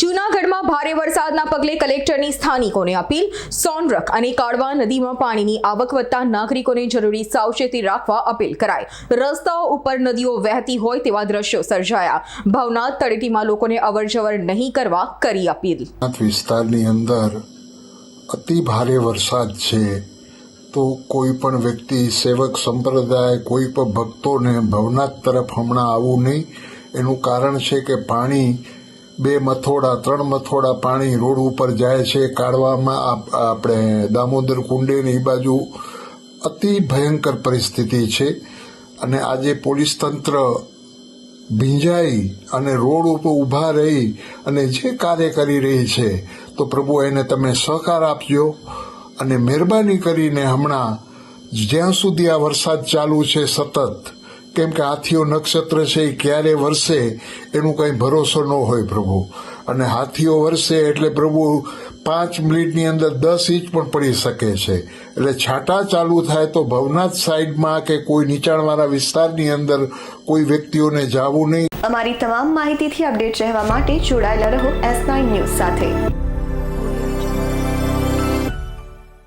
જૂનાગઢમાં ભારે વરસાદના પગલે કલેક્ટરની સ્થાનિકોને અપીલ. સોનરખ અને કાળવા નદીમાં પાણીની આવક વધતા નાગરિકોને જરૂરી સાવચેતી રાખવા અપીલ કરાઈ. રસ્તાઓ ઉપર નદીઓ વહેતી હોય તેવા દ્રશ્યો સર્જાયા. ભવનાથ તળેટીમાં લોકોને અવરજવર નહીં કરવા કરી અપીલ. વિસ્તારની અંદર અતિ ભારે વરસાદ છે તો કોઈ પણ વ્યક્તિ, સેવક સંપ્રદાય, કોઈ પણ ભક્તોને ભવનાથ તરફ હમણાં આવવું નહીં. એનું કારણ છે કે પાણી બે મથોડા, ત્રણ મથોડા પાણી રોડ ઉપર જાય છે, કાઢવામાં આપ- આપણે દામોદર કુંડેની બાજુ અતિ ભયંકર પરિસ્થિતિ છે. અને આજે પોલીસ તંત્ર ભીંજાઈ અને રોડ ઉપર ઊભા રહી અને જે કાર્ય કરી રહી છે, તો પ્રભુ એને તમે સહકાર આપજો અને મહેરબાની કરીને હમણાં જ્યાં સુધી આ વરસાદ ચાલુ છે સતત કેમ કે હાથીઓ નક્ષત્ર છે એ ક્યારે વરસે એનું કંઈ ભરોસો ન હોય પ્રભુ. અને હાથીઓ વરસે એટલે પ્રભુ પાંચ મિનિટની અંદર દસ ઇંચ પણ પડી શકે છે. એટલે છાંટા ચાલુ થાય તો ભવનાથ સાઈડમાં કે કોઈ નીચાણવાળા વિસ્તારની અંદર કોઈ વ્યક્તિઓને જાવું નહીં. અમારી તમામ માહિતીથી અપડેટ રહેવા માટે જોડાયેલા રહો એસ નાઇન ન્યૂઝ સાથે.